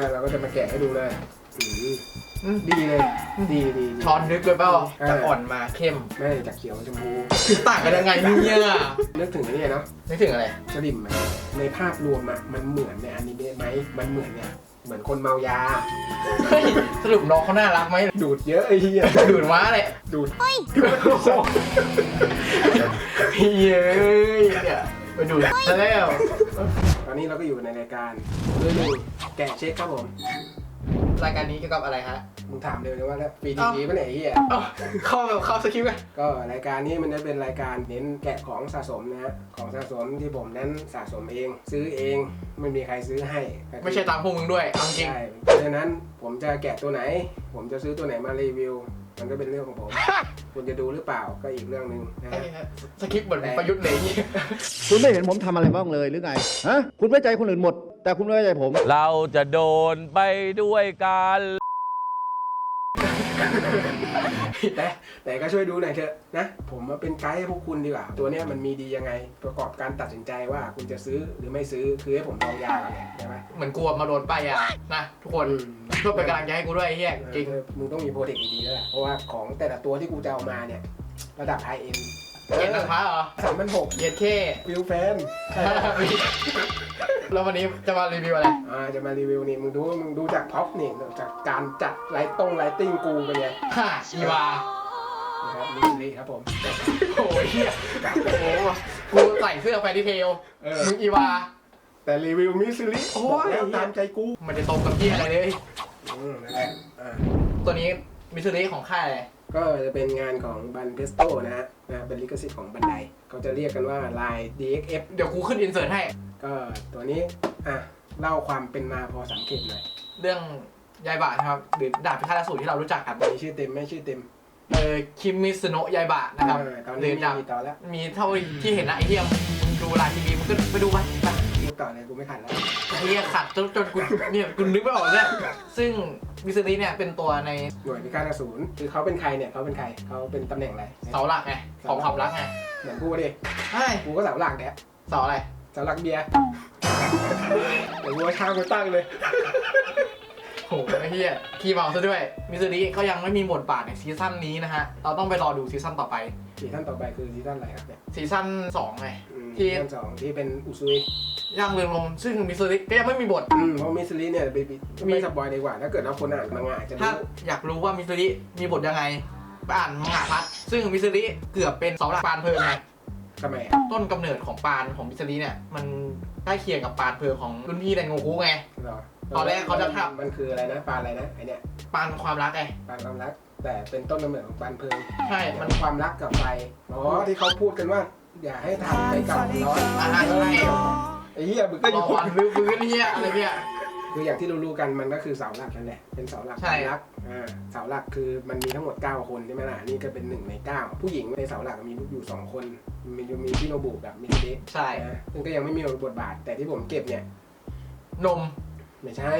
ฮะเราก็จะมาแกะให้ดูเลยอืมอืมดีเลยดีดีดี ช้อนนึกเลยเปล่าเออ จากอ่อนมาเข้มไม่จากเขียวชมพูคือต่างกันยังไงเนี่ยนึกถึงไอ้นี่เนาะนึกถึงอะไร สลิมอะในภาพรวมอะมันเหมือนในอนิเมะไหมมันเหมือนเนี่ยเหมือนคนเมายา เฮ้ยสรุปน้องเขาน่ารักไหมดูดเยอะไอ้เหี้ยดูดม้าเลยดูดเฮ้ยเนี่ยไปดูดซะแล้วต อนนี้เราก็อยู่ในรายการเรื่องหนึ่งแกะเช็คครับผม รายการนี้เกี่ยวกับอะไรฮะมึงถามเร็วเลยว่าแล้วปีทีเอ้าวีปะไหนยไอ้เหี้ยเอ้าเข้าแบบเข้าสคริปต์ไงก็รายการนี้มันจะเป็นรายการเน้นแกะของสะสมนะฮะ ของสะสมที่ผมนั้นสะสมเอง ซื้อเองไม่มีใครซื้อให้ไม่ใช่ตามพวกมึงด้วยเอาจริง ใช่เพราะฉะนั้นผมจะแกะตัวไหน ผมจะซื้อตัวไหนมารีวิว มันก็เป็นเรื่องของผม คุณจะดูหรือเปล่าก็อีกเรื่องหนึ่งนะไอ้ฮะเนี่ยสคริปต์เหมือนประยุทธ์เลยนี่คุณไม่เห็นผมทำอะไรบ้างเลยหรือไง ฮะ คุณไว้ใจคนอื่นหมด แต่คุณไม่ไว้ใจผม เราจะโดนไปด้วยกัน แต่แต่ก็ช่วยดูหน่อยเถอะนะ ผมมาเป็นไกด์ให้พวกคุณดีกว่า ตัวเนี้ยมันมีดียังไง ประกอบการตัดสินใจว่าคุณจะซื้อหรือไม่ซื้อคือให้ผมลองยาก่อนไงใช่ไหมเหมือนกลัวมาโดนป้ายยานะทุกคนเพื่อเป็นกำลังใจให้กูด้วยไอ้เฮียจริง เออมึงต้องมีโปรเทคดีๆแล้วล่ะเพราะว่าของแต่ละตัวที่กูจะเอามาเนี่ย ระดับไฮเอ็น เย็นนะคะเหรอสามพันหกเย็นแค่ฟิลแฟนแล้ววันนี้จะมารีวิวอะไร อ่า จะมารีวิวนี่ มึงดู มึงดูจากพ็อปนี่ จากการจัดไลท์ตรงไลติ้งกูเป็นไงฮ่าอีวานะครับมิสลีครับผมโอ้ยเฮียโอ้โหกูใส่เสื้อแฟนดิเทลเออมึงอีวา แต่รีวิวมิสลีโอ้ยแล้วตามใจกู มันจะตรงกับที่อะไรเลยอืมนั่นแหละอ่าตัวนี้มิสซิลี่ของค่ายอะไร ก็จะเป็นงานของบันเพสโตนะฮะนะเป็นลิขสิทธิ์ของบันไดเขาจะเรียกกันว่าลาย DXF เดี๋ยวกูขึ้นอินเสิร์ตให้ ก็ตัวนี้อะเล่าความเป็นมาพอสังเกตหน่อยเรื่องยายบะนะครับหรือดาบพิฆาตอสูรที่เรารู้จักกันมีชื่อเต็มไหม่ชื่อเต็มเออคิมิสโนะยายบะนะครับเออตอนหรืนี้อดาบมีต่อแล้วมีเท่าที่เห็นนะไอ้เหี้ยมึงดูรายทีวีมึงก็ไปดูไปไปพูดต่อเลยกูไม่ขัดแล้ว ไอ้เหี้ยขัดจนจนกูเนี่ยกูนึกไม่ออกเนี่ยซึ่ง มิสซิลี่เนี่ยเป็นตัวในหน่วยพิฆาตอสูรคือเขาเป็นใครเนี่ยเขาเป็นใครเขาเป็นตำแหน่งอะไรเสาหลักไงของความรักไงเหมือนกูดิใช่กูก็เสาหลักเนี่ยเสาอะไรเสาหลักเบียร์เดี๋ยวกูเอาชากูตั้งเลยโหไอ้เหี้ยขี้เมาซะด้วย มิสซิลี่เขายังไม่มีบทบาทในซีซั่นนี้นะฮะ เราต้องไปรอดูซีซั่นต่อไป ซีซั่นต่อไปคือซีซั่นอะไรครับเนี่ย ซีซั่นสองไง อืมที่ซีซั่นสองที่เป็นอุซุยย่างเรืองลมซึ่งมิสซิลี่ก็ยังไม่มีบท อืมเพราะมิสลีเนี่ยไปไปไม่สปอยดีกว่า ถ้าเกิดเราคนอ่านมังงะอาจจะถ้ารู้อยากรู้ว่ามิสซิลี่มีบทยังไงไปอ่านมังงะพัด ซึ่งมิสซิลี่เกือบเป็นเสาหลักปานเพลิงไงทำไมอะต้นกำเนิดของปานของมิสซิลี่เนี่ย มันใกล้เคียงกับปานเพลิงของรุ่นพี่ไดโงคุไง เหรอตอนแรกเขาจะทำ มันคืออะไรนะปลาอะไรนะไอเนี่ยปานความรักไงปลาความรัก แต่เป็นต้นกำเนิดของปานเพลิงใช่ มัมันนความรักกับไฟอ๋อที่เขาพูดกันว่า อย่าให้ทำไปกับร้อนอ่าใช่ไอ้เหี้ยมึงก็อรอยู่วันรื้อฟื้นเนี่ยอะไรเนี่ยคืออย่างที่รู้ๆกันมันก็คือเสาหลักนั่นแหละเป็นเสาหลักใช่ความรักอ่าเสาหลักคือมันมีทั้งหมด 9 คนใช่ไหมล่ะนี่ก็เป็นหนึ่งใน 9 ผู้หญิงในเสาหลักมีอยู่ 2 คนมีมีพี่โนบุกับมิสเดะใช่ นะซึ่งก็ยังไม่มีบทบาทแต่ที่ผมเก็บเนี่ย นม ไม่ใช่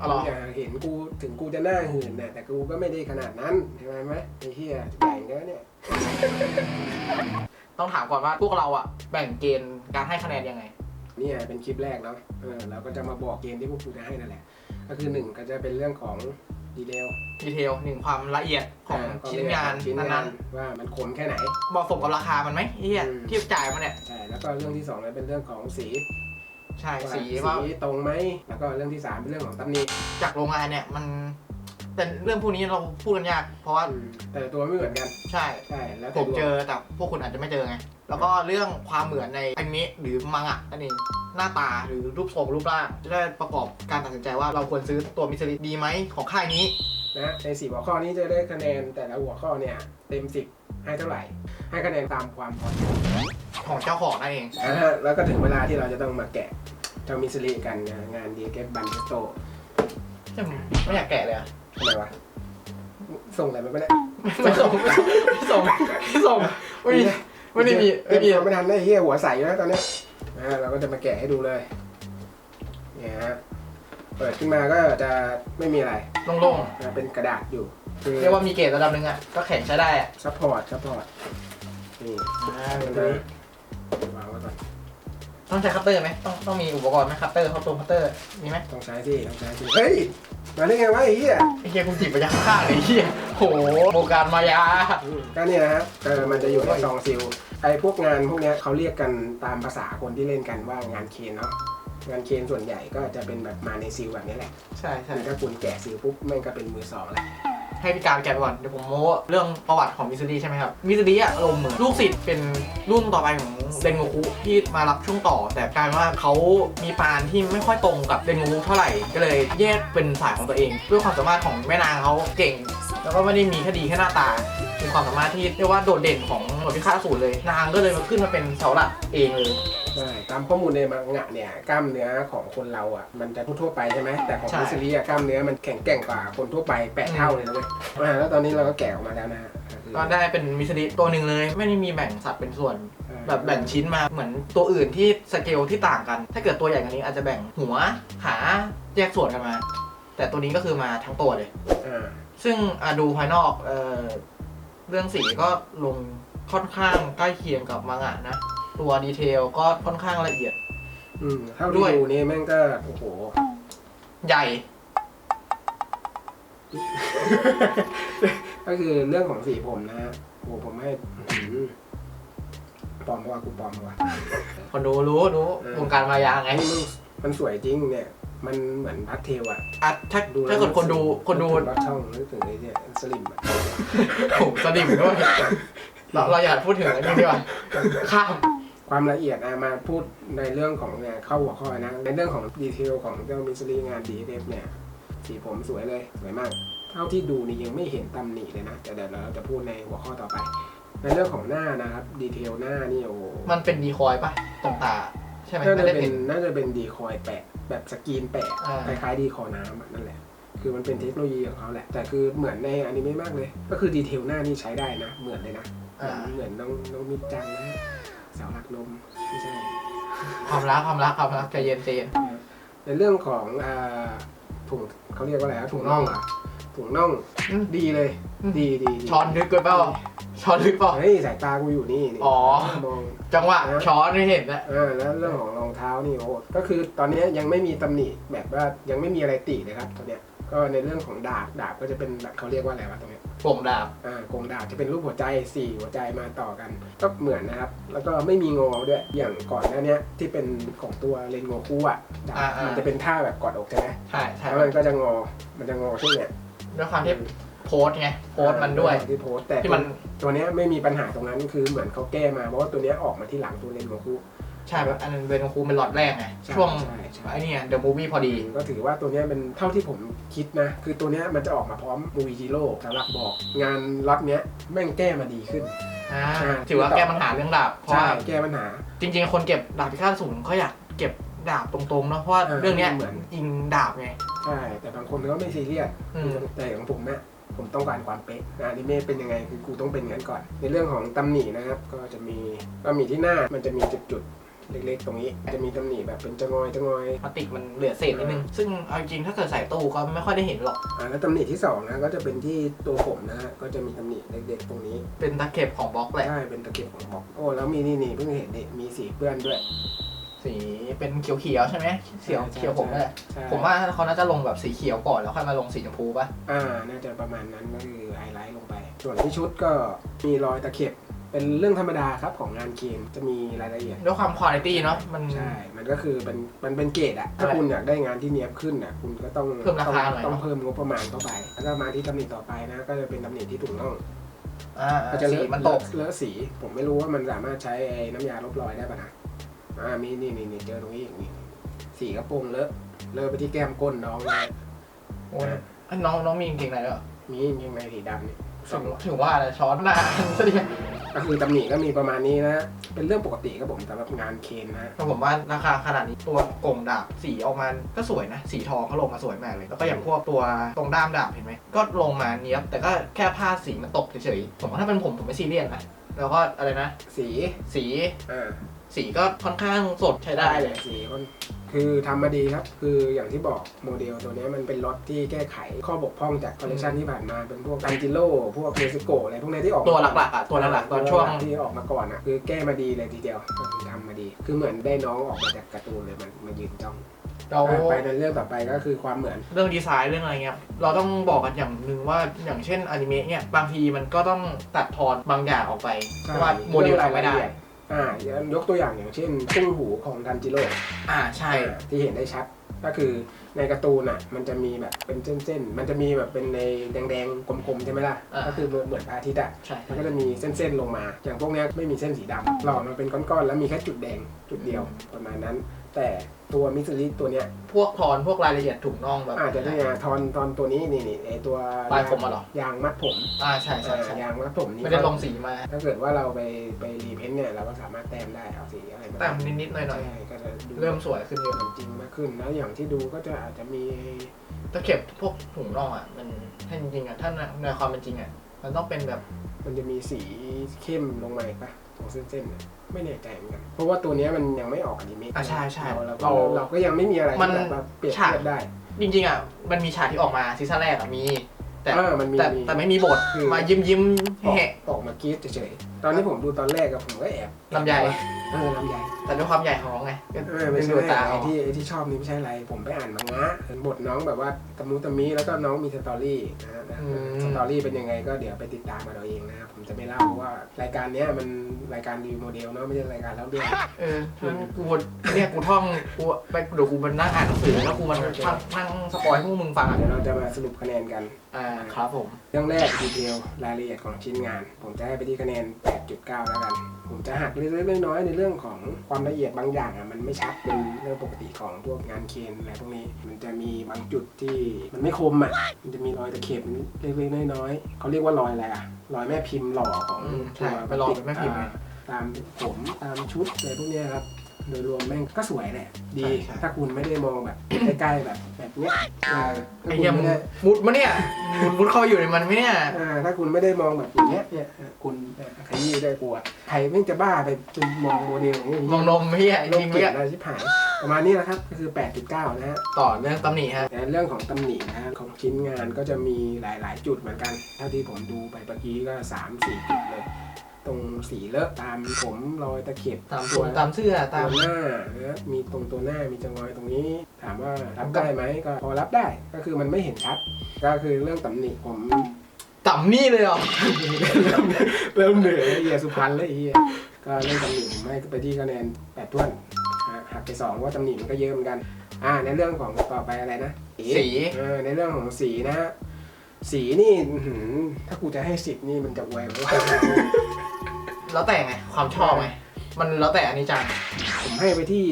อ๋อเหรออย่าเห็นกูถึงกูจะหน้าหื่นนะแต่กูก็ไม่ได้ขนาดนั้นใช่ไหมไหมไอ้เหี้ยใหญ่แล้วเนี่ย ต้องถามก่อนว่าพวกเราอะแบ่งเกณฑ์การให้คะแนนยังไง เนี่ยเป็นคลิปแรกเนาะเออเราก็จะมาบอกเกณฑ์ที่พวกกูจะให้นั่นแหละ ก็คือหนึ่งก็จะเป็นเรื่องของดีเทลดีเทลหนึ่งความละเอียดของชิ้นงานชิ้นงานั้นนว่ามันคมแค่ไหน ๆเหมาะสมกับราคามันไหมไอ้เหี้ยอืม ที่จ่ายมาเนี่ย ใช่แล้วก็เรื่องที่สองเนี่ยเป็นเรื่องของสีใช่ว่าสีว่าสีตรงไหมแล้วก็เรื่องที่สามเป็นเรื่องของตำหนิจากโรงงานเนี่ยมัน แต่เรื่องพวกนี้เราพูดกันยาก เพราะว่าอืมแต่ละตัวไม่เหมือนกัน ใช่ ใช่ แล้วผแต่มดวงเจอแต่พวกคุณอาจจะไม่เจอไง แล้วก็เรื่องความเหมือนในอนิเมะหรือมังงะนั่นเองหน้าตาหรือรูปทรงรูปร่างจะได้ประกอบการตัดสินใจว่าเราควรซื้อตัวมิสซิลิดีไหมของค่ายนี้ นะในสี่หัวข้อนี้จะได้คะแนนแต่ละหัวข้อเนี่ยเต็มสิบให้เท่าไหร่ ให้คะแนนตามความพอใจของเจ้าของนั่นเองนะฮะแล้วก็ถึงเวลาที่เราจะต้องมาแกะเจ้ามิสลีกันนะงานดีเกบันโตจะไม่อยากแกะเลยอะ ทำไมวะ ส่งอะไรมาไม่ได้ไม่ส่งไม่ส่งไม่ส่งไม่ส่งไม่มีไม่ได้มีเอ้ไม่ยมีไม่ทันได้เฮียหัวใสอยู่แล้วตอนเนี้ยนะฮะเราก็จะมาแกะให้ดูเลย เนี่ยฮะ เปิดขึ้นมาก็จะไม่มีอะไรโล่งนะเป็นกระดาษอยู่คือๆเรียกว่ามีเกรดระดับหนึ่งอะ ก็แข็งใช้ได้อะซัพพอร์ตซัพพอร์ตนี่อ่ามันเลจะยวางไว้ก่อน ต้องใช้คัตเตอร์ไหมต้องต้องมีอุปกรณ์ไหมคัตเตอร์เข้าตรงคัตเตอร์มีไหมต้องใช้สิต้องใช้สิเฮ้ยมาได้ไงวะไอ้เหี้ยไอ้เฮียกูจิบไปยังข้างเลยไอ้เฮียโหโบการมายา อืมก็เนี่ยนะฮะเออมันจะอยู่ในซองซิลไอ้พวกงานพวกเนี้ยเขาเรียกกันตามภาษาคนที่เล่นกันว่างานเคนเนาะงานเคนส่วนใหญ่ก็จะเป็นแบบมาในซิลแบบนี้แหละใช่ใช่ คือถ้าคุณแกะซิลปุ๊บแม่งก็เป็นมือสองแล้ว ให้พี่การแกะไปก่อน เดี๋ยวผมโม้เรื่องประวัติของมิสซิลีใช่ไหมครับ มิสซิลีอะอารมณ์เหมือนลูกศิษย์เป็นรุ่นต่อไปของเดนโงคุที่มารับช่วงต่อ แต่กลายว่าเขามีปานที่ไม่ค่อยตรงกับเดนโงคุเท่าไหร่ ก็เลยแยกเป็นสายของตัวเอง ด้วยความสามารถของแม่นางเขาเก่ง แล้วก็ไม่ได้มีแค่ดีแค่หน้าตา ความสามารถที่เรียกว่าโดดเด่นของหน่วยพิฆาตอสูรเลย นางก็เลยมาขึ้นมาเป็นเสาหลักเองเลย ใช่ตามข้อมูลในมังงะเนี่ยกล้ามเนื้อของคนเราอะมันจะทั่วๆไปใช่ไหมแต่ของใช่ มิสซิลีอะกล้ามเนื้อมันแข็งแกร่งกว่าคนทั่วไปแปดเท่าเลยนะเว้ยอ่าแล้วตอนนี้เราก็แกะออกมาแล้วนะฮะคือก็ได้เป็นมิสซิลีตัวหนึ่งเลย ไม่ได้มีแบ่งสัดเป็นส่วนอ่าแบบแบ่งชิ้นมาเหมือนตัวอื่นที่สเกลที่ต่างกัน ถ้าเกิดตัวใหญ่กว่านี้อาจจะแบ่งหัวขาแยกส่วนกันมา แต่ตัวนี้ก็คือมาทั้งตัวเลย อ่าซึ่งอะดูภายนอกเอ่อ เรื่องสีก็ลงค่อนข้างใกล้เคียงกับมังงะนะ ตัวดีเทลก็ค่อนข้างละเอียด อืมเท่าด้ที่วยดูนี่แม่งก็ โอ้โห ใหญ่ ก็คือเรื่องของสีผมนะฮะโอ้ผมให้อื้อหือปลอมเพราะว่ากูปลอมเพราะว่าคนดูรู้รู้เออวงการมายาไงไอ้มันมันสวยจริงเนี่ย มันเหมือนพัดเทลอะอะถ้าดูแล้วถ้าเกิดคนดูคนดูรถช่องนึกถึงไอ้เนี่ยสลิมอะโอ้โหสลิมด้วยเราเราอย่าพูดถึงอันนี้ดีกว่าข้าม ความละเอียดอะมาพูดในเรื่องของเนี่ยเข้าหัวข้อนะในเรื่องของดีเทลของเจ้ามิสซีงานดีเดฟเนี่ยสีผมสวยเลยสวยมาก เท่าที่ดูนี่ยังไม่เห็นตำหนิเลยนะแต่เดี๋ยวเราจะพูดในหัวข้อต่อไป ในเรื่องของหน้านะครับดีเทลหน้านี่โอ้โหมันเป็นดีคอยปะตรงตา ใช่ไหมน่าไม่จะได้เป็เป็นนน่าจะเป็นดีคอยแปะ แบบสกรีนแปะอ่า คล้ายๆดีคอน้ำอะนั่นแหละ คือมันเป็นเทคโนโลยีของเขาแหละ แต่คือเหมือนในอนิเมะมากเลย ก็คือดีเทลหน้านี่ใช้ได้นะ เหมือนเลยนะ อ่าเหมือนน้องน้องมิดจังนะสาวรักนมไม่ใช่ ความรักความรักความรักใจเย็นใจเย็น ในเรื่องของอ่าถุงเขาเรียกว่าอะไรนะถุงน่องเหรอถุงน่องอืม ดีเลย อืม ดีดีดีช้อนลึกเกินเปล่า ช้อนลึกเปล่า เฮ้ยสายตากูอยู่นี่นี่อ๋อ มอง จังหวะช้อนไม่เห็นนะอ่าแล้วเรื่องของรองเท้านี่โอ้ก็คือตอนนี้ยังไม่มีตำหนิแบบว่ายังไม่มีอะไรติเลยครับตอนเนี้ยก็ในเรื่องของดาบดาบก็จะเป็นแบบเขาเรียกว่าอะไรวะตรงเนี้ยป่งดาบ อ่ากงดาบจะเป็นรูปหัวใจสี่หัวใจมาต่อกัน ก็เหมือนนะครับ แล้วก็ไม่มีงอด้วยอย่างก่อนหน้าเนี้ยที่เป็นของตัวเรนโงคูอะดาบอ่าอ่ามัมันจะเป็นท่าแบบกอดอกใช่ไหมใช่ใช่แล้วมันก็จะงอมันจะงอช่วงเนี้ยด้วยความที่ โพสต์ไงโพสต์มันด้วย ที่โพสต์แต่ที่มัน ตัวเนี้ยไม่มีปัญหาตรงนั้นคือเหมือนเขาแก้มาเพราะว่าตัวเนี้ยออกมาที่หลังตัวเรนโงคูใช่แบบอันนั้นเวนคูเป็นหลอดแรกไง ใช่ช่วงใช่ใช่ ไอ้เนี่ยเดอะมูวี่พอดี ก็ถือว่าตัวเนี้ยเป็นเท่าที่ผมคิดนะ คือตัวเนี้ยมันจะออกมาพร้อมมูวีฮีโร่สำหรับบอก งานล็อตเนี้ยแม่งแก้มาดีขึ้น อ่าอ่าถือว่าแก้ปัญหาเรื่องดาบ เพราะใช่ว่าแก้ปัญหา จริงๆ คนเก็บดาบพิฆาตศูนย์เขาอยากเก็บดาบตรงๆเนอะเพราะว่าเออเรื่องเนี้ยเหมือน อิงดาบไง ใช่ แต่บางคนก็ไม่ซีเรียสอืม แต่ของผมนะ ผมต้องการความเป๊ะนะอนิเมะเป็นยังไงคือกูต้องเป็นอย่างนั้นก่อน ในเรื่องของตำหนินะครับก็จะมีก็มีที่หน้ามันจะมีจุดๆเล็กๆ ตรงนี้จะมีตำหนิแบบเป็นจะงอยจะงอยพลาสติกมันเหลือเศษนิดนึง ซึ่งเอาจริงๆถ้าเกิดใส่ตู้ก็ไม่ค่อยได้เห็นหรอกอ่าแล้วตำหนิที่สองนะก็จะเป็นที่ตัวผมนะฮะก็จะมีตำหนิเล็กๆตรงนี้ เป็นตะเข็บของบล็อกแหละใช่เป็นตะเข็บของบอกโอ้แล้วมีนี่นี่เพิ่งเห็นนี่มีสีเปื้อนด้วย สีเป็นเขียวๆใช่ไหมเขียวใช่เขียวผมนั่นแหละใช่ผมว่าเขาน่าจะลงแบบสีเขียวก่อนแล้วค่อยมาลงสีชมพูป่ะอ่าน่าจะประมาณนั้นก็คือไฮไลท์ลงไป ส่วนที่ชุดก็มีรอยตะเข็บเป็นเรื่องธรรมดาครับของงานเกมจะมีรายละเอียด ด้วยความคุณภาพเนาะมัน ใช่ มันก็คือเป็นมันเป็นเกรดอะถ้าใช่คุณอยากได้งานที่เนียบขึ้นอะคุณก็ต้องเพิ่มราคาหน่อย ต้องเนอะเพิ่มงบประมาณเข้าไป แล้วก็มาที่ตำหนิต่อไปนะ ก็จะเป็นตำหนิที่ถุงน่องอ่าก็จะสีเลอะมันตกเลอะสี ผมไม่รู้ว่ามันสามารถใช้ไอ้น้ำยาลบรอยได้ปะนะ อ่ามีนี่นี่นี่เจอตรงนี้อีกนี่สีกระโปรงเลอะเลอะไปที่แก้มก้นน้องเลยโอ้ยเอ้ยน้องน้องมีกางเกงในด้วยเหรอมียังไงสีดำนี่ถึงถึงว่าเลยช้อนหน้าซะดิก็คือตำหนิก็มีประมาณนี้นะ เป็นเรื่องปกติครับผมสำหรับงานเคนนะ แต่ผมว่าราคาขนาดนี้ตัวกงดาบสีออกมาก็สวยนะ สีทองเขาลงมาสวยมากเลย แล้วก็อย่างพวกตัวตรงด้ามดาบเห็นไหม ก็ลงมาเนี้ยบ แต่ก็แค่ผ้าสีมันตกเฉยๆผมว่าถ้าเป็นผมผมไม่ซีเรียสนะแล้วก็อะไรนะ สีสี อ่า สีก็ค่อนข้างสดใช้ได้เลยสีค่อนคือทำมาดีครับ คืออย่างที่บอกโมเดลตัวเนี้ยมันเป็นรถที่แก้ไขข้อบกพร่องจากคอลเลคชันที่ผ่านมา เป็นพวกตันจิโร่พวกเมซิโกอะไรพวกเนี้ยที่ออกมาตัวหลักๆอะตัวหลักๆตอนช่วงที่ออกมาก่อนอะคือแก้มาดีเลยทีเดียวทำมาดี คือเหมือนได้น้องออกมาจากการ์ตูนเลยมันมายืนจ้องเราไปในเรื่องต่อไปก็คือความเหมือนเรื่องดีไซน์เรื่องอะไรเงี้ยเราต้องบอกกันอย่างหนึ่งว่าอย่างเช่นอนิเมะเนี่ยบางทีมันก็ต้องตัดทอนบางอย่างออกไปเพราะว่าโมเดลทำไม่ได้ อ่ายกตัวอย่างอย่างเช่นตุ้งหูของทันจิโร่อ่าใช่ ที่เห็นได้ชัดก็คือในการ์ตูนอะมันจะมีแบบเป็นเส้นๆ มันจะมีแบบเป็นในแดงๆกลมๆใช่ไหมล่ะ อ่าก็คือเหมือนพระอาทิตย์อะใช่ มันก็จะมีเส้นๆลงมา อย่างพวกเนี้ยไม่มีเส้นสีดำหล่อมาเป็นก้อนๆแล้วมีแค่จุดแดงจุดเดียวประมาณนั้น แต่ ตัวมิสซิลิตัวเนี้ยพวกทอนพวกรายละเอียดถุงน่องแบบอาจจะได้ไงทอนตอนตัวนี้นี่นี่ไอตัวปลายผมอะเหรอยางมัดผมอ่าใช่ใช่ใช่อ่ายางมัดผมนี่ไม่ได้ลงสีมาถ้าเกิดว่าเราไปไปรีเพนท์เนี่ยเราก็สามารถแต้มได้เอาสีอะไรมาแต่นิดๆหน่อยใช่ก็จะดูๆเริ่มสวยขึ้นเยอะจริงมากขึ้นแล้วอย่างที่ดูก็จะอาจจะมีตะเข็บพวกถุงน่องอะมันถ้าจริงๆอะถ้าในความเป็นจริงอะมันต้องเป็นแบบมันจะมีสีเข้มลงมาอีกปะตรงเส้นๆน่ะ ไม่แน่ใจเหมือนกันเพราะว่าตัวเนี้ยมันยังไม่ออกอนิเมะอะใช่ใช่เราเราก็เรา เราก็ยังไม่มีอะไรมันที่แบบมาเปรียบฉาก เทียบได้ จริงๆอะมันมีฉากที่ออกมาซีซั่นแรกอะมี แต่เออมันมีแต่มีแต่ไม่มีบทคือ มายิ้มยิ้มออกแหะ ออกมากรีดเฉยๆ ตอนที่ผมดูตอนแรกอะผมก็แอบลำไยเออลำไยแต่ด้วยความใหญ่ของน้องไงก็เออไม่ดึงใช่ดูดตาไอ้เอาที่ไอ้ที่ชอบนี่ไม่ใช่อะไร ผมไปอ่านมังงะเห็นบทน้องแบบว่าตะมุตะมิแล้วก็น้องมีสตอรี่นะฮะสตอรี่เป็นยังไงก็เดี๋ยวไปติดตามมาเราเองนะครับผมจะไม่เล่าเพราะว่ารายการเนี้ยมันรายการรีวิวโมเดลเนาะไม่ใช่รายการเล่าเรื่อง เอองั้นกูเนี่ยกูท่องกูไปเดี๋ยวกูมันนั่งอ่านหนังสือแล้วกูมันนั่งนั่งสปอยให้พวกมึงฟังอะเดี๋ยวเราจะมาสรุปคะแนนกัน อ่าครับผม เรื่องแรกดีเทลรายละเอียดของชิ้นงาน ผมจะให้ไปที่คะแนน 8.9 แล้วกัน ผมจะหักเล็กๆน้อยๆในเรื่องของความละเอียดบางอย่างอะมันไม่ชัดเป็นเรื่องปกติของพวกงานเคนอะไรพวกนี้ มันจะมีบางจุดที่มันไม่คมอะ มันจะมีรอยตะเข็บเล็กๆน้อยๆเขาเรียกว่ารอยอะไรอะ รอยแม่พิมพ์หล่อของอืมใช่ตัวไปลองเป็นแม่พิมพ์ไงอ่าตามผมตามชุดอะไรพวกเนี้ยครับ โดยรวมแม่งก็สวยแหละ ดีใช่ใช่ ถ้าคุณไม่ได้มองแบบ ใกล้ๆแบบแบบเนี้ยเออถ้าไอ้คุณเหี้ยไม่มึงได้มุดมาเนี่ยมุดมุดเข้าอยู่ในมันไหมเนี่ยอ่าถ้าคุณไม่ได้มองแบบอย่างเงี้ยเนี่ยคุณขยี้ได้กลัวใครแม่งจะบ้าไปจนมองโมเดลอย่างเงี้ยมองนมเฮียโลจริกงเกลียเฮียดอะไรชิบหายประมาณนี้นะครับก็คือ 8.9 นะฮะ ต่อเรื่องตำหนิฮะ แต่เรื่องของตำหนินะฮะของชิ้นงานก็จะมีหลาย ๆ จุดเหมือนกัน เท่าที่ผมดูไปเมื่อกี้ก็ 3 4 จุดเลย ตรงสีเลอะตามผมรอยตะเข็บตามตัตัววตามเสื้อตามตัวหน้านะมีตรงตัวหน้ามีจังอยตรงนี้ ถามว่ารับได้ไหมก็พอรับได้ก็คือมันไม่เห็นชัด ก็คือเรื่องตำหนิผม ต่ำนี่เลยเหรอเริ่มเหนื่อยแล้วเฮียสุพรรณแล้วไอ้เฮียก็เรื่องตำหนิผมให้ไปที่คะแนนแปดถ้วนอะหักไปสองว่าตำหนิมันก็เยอะเหมือนกัน อ่าในเรื่องของต่อไปอะไรนะสี เออในเรื่องของสีนะฮะ สีนี่อื้อหือถ้ากูจะให้สิบนี่มันจะไวเพราะว่า แล้วแต่ไง ความชอบไง มันแล้วแต่อันนี้จังผมให้ไปที่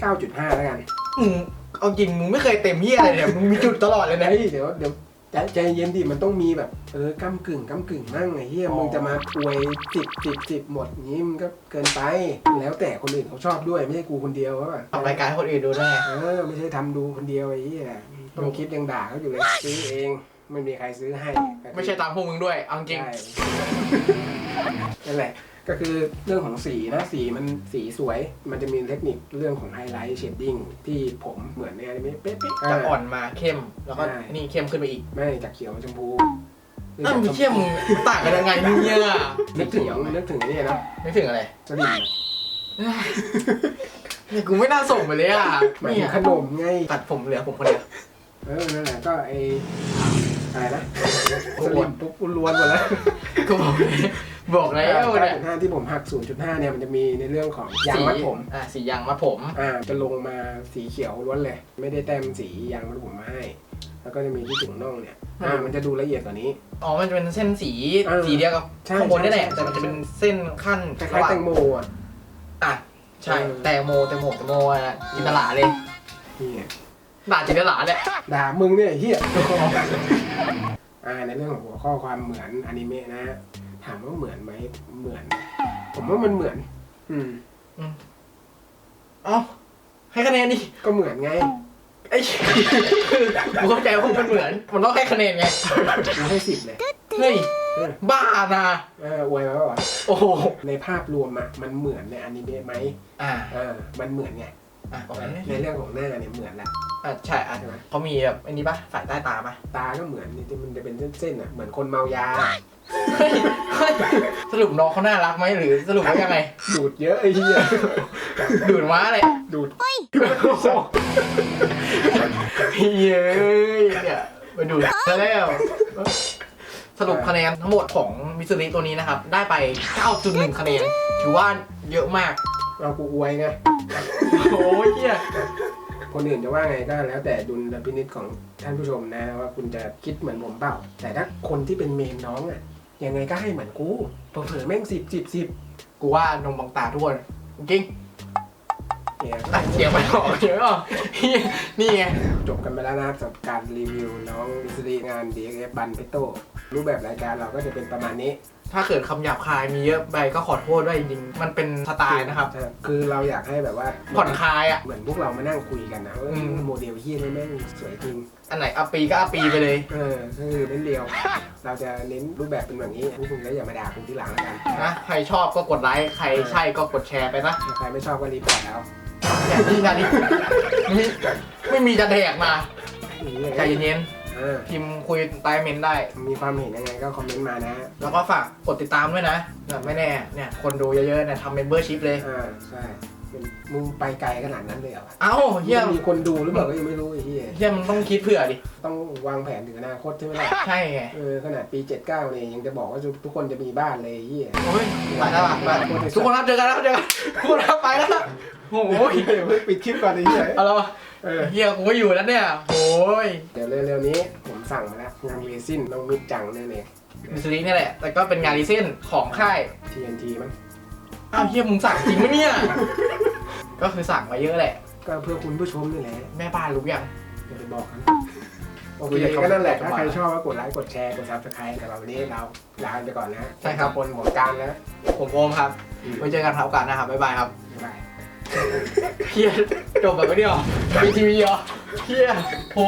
9.5 แล้วกันอืมเอาจริงมึงไม่เคยเต็มเฮียอะไรเนี่ยมึงมีจุดตลอดเลยนะ เฮ้ยเดี๋ยวเดี๋ยวใจใจเย็นดิมันต้องมีแบบเออก้ากึ่งก้ากึ่งมั่งไอ้เฮียอ๋อ มึงจะมาอวยสิบสิบสิบหมดอย่างนี้มันก็เกินไป แล้วแต่คนอื่นเขาชอบด้วยไม่ใช่กูคนเดียวว่าทำรายการให้คนอื่นดูด้วยไงเออไม่ใช่ทำดูคนเดียวไอ้เหี้ยต้องคิดยังด่าเขาอยู่เลยซื้อเอง ไม่มีใครซื้อให้ไม่ใช่ตามพวกมึงด้วยเอาจริง ใช่ นั่นแหละ ก็คือเรื่องของสีนะ สีมันสีสวย มันจะมีเทคนิคเรื่องของไฮไลท์เชดดิ้งที่ผมเหมือนในอนิเมะเป๊ะๆจะอ่อนมาเข้มแล้วก็ใช่ นี่เข้มขึ้นไปอีกไม่จากเขียวมาชมพูอ้าวมีเข้มมึงต่างกันยังไงเนี่ยนึกถึงนึกถึงนี่นะนึกถึงอะไรสลิมเนี่ยกูไม่น่าส่งไปเลยอะหมายเนี่ถึยงขนมไง ตัดผมเหลือผมคนเดียว เออ นั่นแหละ ก็ไอ อะไรนะสลิมปุ๊บอุล้วนหมดแล้วกูบอกเลยบอกแล้วเนี่ย9.5ที่ผมหัก 0.5 เนี่ยมันจะมีในเรื่องของยางมัดผม อะสียางมัดผม อ่าจะลงมาสีเขียวล้วนเลย ไม่ได้แต้มสียางมัดผมมาให้ แล้วก็จะมีที่ถุงน่องเนี่ย อ่ามันจะดูละเอียดกว่านี้ อ๋อ มันจะเป็นเส้นสีเออสีเดียวกับใช่ข้างบนนี่แหละใช่แต่มันจะเป็นเส้นขั้นคล้ายๆแตงโมอะอะใช่เออแตงโมแตงโมแตงโมอะจินตลาเลยนี่ไงด่าจินตลาเนี่ยด่ามึงเนี่ยไอ้เฮียอ่า ในเรื่องของหัวข้อความเหมือนอนิเมะนะถามว่าเหมือนไหมเหมือน ผมว่ามันเหมือน อืมเอ้าให้คะแนนดิก็เหมือนไงไอ้คือกูเข้าใจว่ามันเหมือน มันต้องให้คะแนนไงกูให้สิบเลยเฮ้ยบ้านะเอออวยมาป่าวะโอ้โหในภาพรวมอะมันเหมือนในอนิเมะไหมอ่า เออ มันเหมือนไง อะประมาณนี้ในเรื่องของหน้าเนี่ยเหมือนแหละอะใช่อะใช่ไหมเขามีแบบอันนี้ปะสายใต้ตาปะตาก็เหมือนนี่ที่มันจะเป็นเส้นๆอะเหมือนคนเมายาเฮ้ยเฮ้ยสรุปน้องเขาน่ารักไหมหรือสรุปว่ายังไง ดูดเยอะไอ้เหี้ยดูดม้าเลยดูดเฮ้ยเนี่ยไปดูดซะแล้วสรุปคะแนนทั้งหมดของมิสซิลิตัวนี้นะครับ ได้ไป 9.1 คะแนน ถือว่าเยอะมาก เรากูอวยไง โอ้ยเฮียคนอื่นจะว่าไงก็แล้วแต่ดุลพินิจของท่านผู้ชมนะ ว่าคุณจะคิดเหมือนผมเปล่า แต่ถ้าคนที่เป็นเมนน้องอะ ยังไงก็ให้เหมือนกูเผลอๆแม่งสิบสิบสิบกูว่านมบางตาทุกคนจริงเนี่ยตัดเสียงไปออกเยอะอะเหี้ยนี่ไง จบกันไปแล้วนะครับสำหรับการรีวิวน้องดิสรีงาน DXF บันเพโตรูปแบบรายการเราก็จะเป็นประมาณนี้ ถ้าเกิดคำหยาบคายมีเยอะไปก็ขอโทษด้วยจริงๆมันเป็นสไตล์นะครับ ใช่คือเราอยากให้แบบว่าผ่อนคลายอะ เหมือนพวกเรามานั่งคุยกันนะว่าอืม โมเดลเฮียนี่แม่งสวยจริง อันไหนอาปีก็อาปีไปเลย เออก็คือเน้นเดียว เราจะเน้นรูปแบบเป็นแบบนี้พวกคุณก็อย่ามาด่าคุณที่หลังแล้วกันนะ ใครชอบก็กดไลค์ ใครใช่ก็กดแชร์ไปนะ ถ้าใครไม่ชอบก็รีพอร์ตแล้วอย่างที่นาดิไม่ไม่มีจะแดกมานี่ใจเย็น เออๆพิมพ์คุยใต้เมนได้ มีความเห็นยังไงก็คอมเมนต์มานะแล้วก็ฝากกดติดตามด้วยนะแบบไม่แน่เนี่ยคนดูเยอะๆเนี่ยทำเมมเบอร์ชิพเลยอ่าใช่เป็นมึงไปไกลขนาดนั้นเลยเหรอวะเอ้าเฮียมีคนดูหรือเปล่าก็ยังไม่รู้ไอ้เหี้ยเฮียมันต้องคิดเผื่อดิ ต้องวางแผนถึงอนาคตใช่ไหมล่ะ ใช่ไงเออขนาดปี 79เนี่ยยังจะบอกว่าทุกคนจะมีบ้านเลยไอ้เหี้ย โอ้ยไปแล้วอะไปทุกคนครับเจอกันแล้วเจอกันทุกคนครับไปแล้ว โอ้โอ้ยยเพิ่งปิดคลิปก่อนไอ้เหี้ยเอาละเออ เฮียกูไม่อยู่แล้วเนี่ยโอ้ยเดี๋ยวเร็วๆนี้ผมสั่งมาแล้วงานเรซินน้องมิดจังเนี่ยเนี่ยมิสซิลินี่แหละ แต่ก็เป็นงานรีเส้นของค่าย TNT มั้งอ้าวเฮียมึงสั่งจริงไหมเนี่ย ก็คือสั่งมาเยอะแหละ ก็เพื่อคุณผู้ชมนี่แหละแม่บ้านรู้ยัง อย่าไปบอกกันโอคุเคยกับเขาก็นั่นแหละก่อนถ้าใครชอบก็กดไลค์กดแชร์กด subscribe แต่วันนี้เราลาไปก่อนนะใช่ครับ คนหัวการแล้วผมโอมครับ ไว้เจอกันครับโอกาสหน้าครับบ๊ายบายครับ บ๊ายบาย เฮียจบแบบไม่ได้หรอมีทีวีเหรอเฮียโห